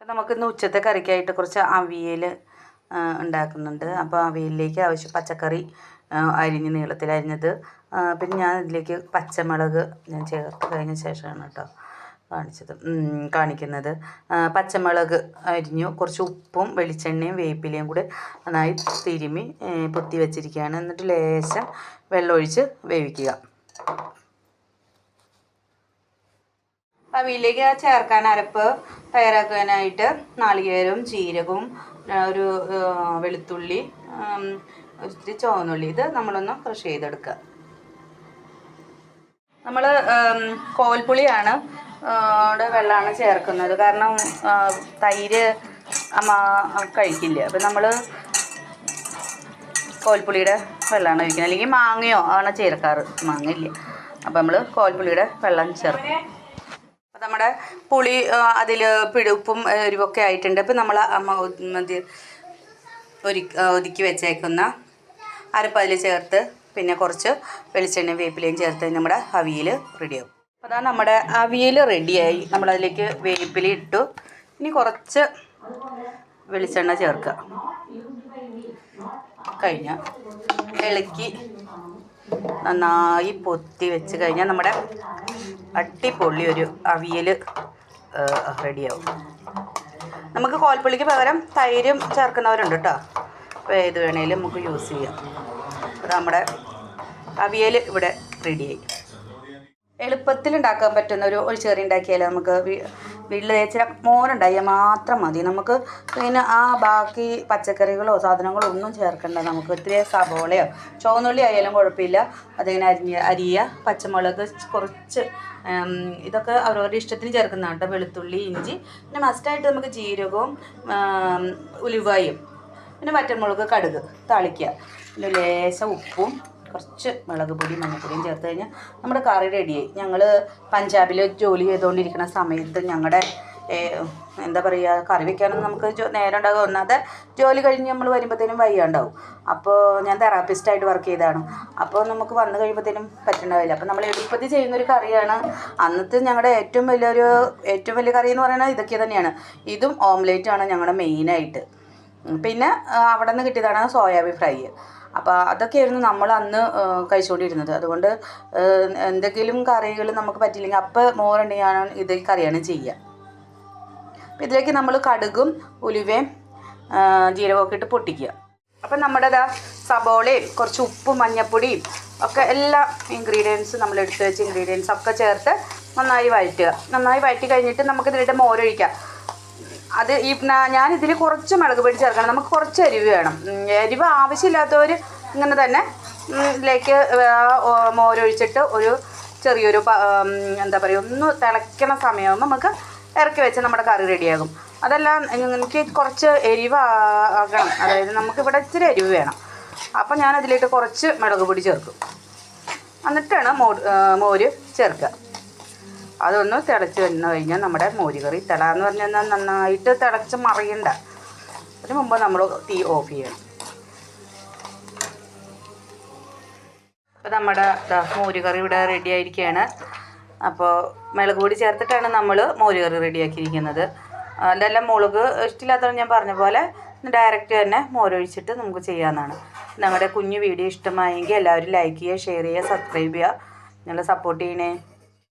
നമുക്കിന്ന് ഉച്ചത്തെ കറിക്കായിട്ട് കുറച്ച് അവിയൽ ഉണ്ടാക്കുന്നുണ്ട്. അപ്പോൾ അവിയലിലേക്ക് ആവശ്യം പച്ചക്കറി അരിഞ്ഞ് നീളത്തിൽ അരിഞ്ഞത്. പിന്നെ ഞാൻ ഇതിലേക്ക് പച്ചമുളക് ഞാൻ ചേർത്ത് കഴിഞ്ഞ ശേഷമാണ് കേട്ടോ കാണിച്ചത് കാണിക്കുന്നത്. പച്ചമുളക് അരിഞ്ഞു കുറച്ച് ഉപ്പും വെളിച്ചെണ്ണയും വേപ്പിലയും കൂടി നന്നായി തിരുമ്മി ഏ, പൊത്തി വെച്ചിരിക്കുകയാണ്. എന്നിട്ട് ലേശം വെള്ളമൊഴിച്ച് വേവിക്കുക. അവിയിലേക്ക് ചേർക്കാൻ അരപ്പ് തയ്യാറാക്കാനായിട്ട് നാളികേരവും ജീരകവും ഒരു വെളുത്തുള്ളി ആം, ഒരിത്തിരി ചുവന്നുള്ളി. ഇത് നമ്മളൊന്ന് ക്രഷ് ചെയ്തെടുക്കുക. നമ്മൾ കോൽപ്പുളിയാണ് വെള്ളമാണ് ചേർക്കുന്നത്. കാരണം തൈര് അമ്മ കഴിക്കില്ല? അപ്പം നമ്മൾ കോൽപ്പുളിയുടെ വെള്ളമാണ് കഴിക്കുന്നത്. അല്ലെങ്കിൽ മാങ്ങയോ ആണ് ചേർക്കാറ്. മാങ്ങയില്ല? അപ്പം നമ്മൾ കോൽപ്പുളിയുടെ വെള്ളം ചേർക്കും. നമ്മുടെ പുളി അതിൽ പിടുപ്പും എരിവൊക്കെ ആയിട്ടുണ്ട്. അപ്പം നമ്മൾ ഒരു ഒതുക്കി വെച്ചേക്കുന്ന അരപ്പ് അതിൽ ചേർത്ത് പിന്നെ കുറച്ച് വെളിച്ചെണ്ണയും വേപ്പിലയും ചേർത്ത് നമ്മുടെ അവിയൽ റെഡിയാവും അപ്പോൾ അതാ നമ്മുടെ അവിയൽ റെഡിയായി നമ്മളതിലേക്ക് വേപ്പില ഇട്ടു. ഇനി കുറച്ച് വെളിച്ചെണ്ണ ചേർക്കുക. കഴിഞ്ഞ. ഇളക്കി നന്നായി പൊത്തി വെച്ച് കഴിഞ്ഞാൽ നമ്മുടെ അടിപൊളി ഒരു അവിയൽ റെഡിയാവും നമുക്ക് കോൽപ്പുള്ളിക്ക് പകരം തൈരും ചേർക്കുന്നവരുണ്ട് കേട്ടോ അപ്പോൾ ഏത് വേണേലും നമുക്ക് യൂസ് ചെയ്യാം. അപ്പോൾ നമ്മുടെ അവിയൽ ഇവിടെ റെഡിയായി എളുപ്പത്തിൽ ഉണ്ടാക്കാൻ പറ്റുന്ന ഒരു ഒഴിച്ചേറി ഉണ്ടാക്കിയാൽ നമുക്ക് വീട്ടിൽ ഇച്ചിരി മോരുണ്ടായാൽ മാത്രം മതി. നമുക്ക് പിന്നെ ആ ബാക്കി പച്ചക്കറികളോ സാധനങ്ങളോ ഒന്നും ചേർക്കണ്ട. നമുക്ക് ഒത്തിരി സബോളയോ ചുവന്നുള്ളി ആയാലും കുഴപ്പമില്ല. അതിങ്ങനെ അരിഞ്ഞ അരിയ പച്ചമുളക് കുറച്ച് ഇതൊക്കെ അവരവരുടെ ഇഷ്ടത്തിന് ചേർക്കുന്നതാണ് കേട്ടോ. വെളുത്തുള്ളി ഇഞ്ചി പിന്നെ മസ്റ്റായിട്ട് നമുക്ക് ജീരകവും ഉലുവായും പിന്നെ വറ്റൻമുളക് കടുക് താളിക്കുക. പിന്നെ ലേശം ഉപ്പും കുറച്ച് മുളക് പൊടി മഞ്ഞൾപ്പൊടിയും ചേർത്ത് കഴിഞ്ഞാൽ നമ്മുടെ കറി റെഡിയായി ഞങ്ങൾ പഞ്ചാബിൽ ജോലി ചെയ്തുകൊണ്ടിരിക്കുന്ന സമയത്ത് ഞങ്ങളുടെ എന്താ പറയുക കറി വെക്കാനൊന്നും നമുക്ക് നേരം ഉണ്ടാകും ഒന്നാമത്തെ ജോലി കഴിഞ്ഞ് നമ്മൾ വരുമ്പോഴത്തേനും വയ്യാണ്ടാവും. അപ്പോൾ ഞാൻ തെറാപ്പിസ്റ്റായിട്ട് വർക്ക് ചെയ്തതാണ്. അപ്പോൾ നമുക്ക് വന്നു കഴിയുമ്പോഴത്തേനും പറ്റുണ്ടാവില്ല. അപ്പോൾ നമ്മൾ എളുപ്പത്തിൽ ചെയ്യുന്നൊരു കറിയാണ്. അന്നത്തെ ഞങ്ങളുടെ ഏറ്റവും വലിയൊരു ഏറ്റവും വലിയ കറി എന്ന് പറയുന്നത് ഇതൊക്കെ തന്നെയാണ്. ഇതും ഓംലേറ്റാണ് ഞങ്ങളുടെ മെയിനായിട്ട് പിന്നെ അവിടെ നിന്ന് കിട്ടിയതാണ് സോയാബീൻ ഫ്രൈ. അപ്പോൾ അതൊക്കെയായിരുന്നു നമ്മൾ അന്ന് കഴിച്ചുകൊണ്ടിരുന്നത് അതുകൊണ്ട് എന്തെങ്കിലും കറികൾ നമുക്ക് പറ്റിയില്ലെങ്കിൽ അപ്പം മോരുണ്ടെങ്കിൽ ഇത് കറിയാണ് ചെയ്യുക അപ്പോൾ ഇതിലേക്ക് നമ്മൾ കടുകും ഉലുവയും ജീരകമൊക്കെ ഇട്ട് പൊട്ടിക്കുക. അപ്പം നമ്മുടെ ദാ സബോളയും കുറച്ച് ഉപ്പും മഞ്ഞപ്പൊടിയും ഒക്കെ എല്ലാ ഇൻഗ്രീഡിയൻസും നമ്മൾ എടുത്ത് വെച്ച ഇൻഗ്രീഡിയൻസ് ഒക്കെ ചേർത്ത് നന്നായി വഴറ്റുക. നന്നായി വഴറ്റി കഴിഞ്ഞിട്ട് നമുക്ക് ഇതിലിട്ട് മോരൊഴിക്കാം. അത് ഈ ഞാൻ ഇതിൽ കുറച്ച് മുളക് പൊടി ചേർക്കണം. നമുക്ക് കുറച്ച് എരിവ് വേണം. അരിവ് ആവശ്യമില്ലാത്തവർ ഇങ്ങനെ തന്നെ ഇതിലേക്ക് മോരൊഴിച്ചിട്ട് ഒരു ചെറിയൊരു എന്താ പറയുക ഒന്ന് തിളയ്ക്കണ സമയമാകുമ്പോൾ നമുക്ക് ഇറക്കി വെച്ച് നമ്മുടെ കറി റെഡിയാകും. അതെല്ലാം എനിക്ക് കുറച്ച് എരിവ് ആകണം. അതായത് നമുക്കിവിടെ ഇച്ചിരി എരിവ് വേണം. അപ്പം ഞാൻ അതിലേക്ക് കുറച്ച് മുളക് പൊടി ചേർക്കും. എന്നിട്ടാണ് മോ മോര് ചേർക്കുക. അതൊന്ന് തിളച്ച് വന്നു കഴിഞ്ഞാൽ നമ്മുടെ മോരുകറി തിള എന്ന് പറഞ്ഞാൽ നന്നായിട്ട് തിളച്ച് മറിയണ്ട. അതിന് മുമ്പ് നമ്മൾ തീ ഓഫ് ചെയ്യണം. അപ്പോൾ നമ്മുടെ മോരുകറി ഇവിടെ റെഡി ആയിരിക്കുകയാണ് അപ്പോൾ മുളക് പൊടി ചേർത്തിട്ടാണ് നമ്മൾ മോരുകറി റെഡിയാക്കിയിരിക്കുന്നത് അല്ലല്ല മുളക് ഇഷ്ടമില്ലാത്തവർ ഞാൻ പറഞ്ഞ പോലെ ഡയറക്റ്റ് തന്നെ മോരൊഴിച്ചിട്ട് നമുക്ക് ചെയ്യാവുന്നതാണ്. നമ്മുടെ കുഞ്ഞു വീഡിയോ ഇഷ്ടമായെങ്കിൽ എല്ലാവരും ലൈക്ക് ചെയ്യുക ഷെയർ ചെയ്യുക സബ്സ്ക്രൈബ് ചെയ്യുക. ഞങ്ങളെ സപ്പോർട്ട് ചെയ്യണേ.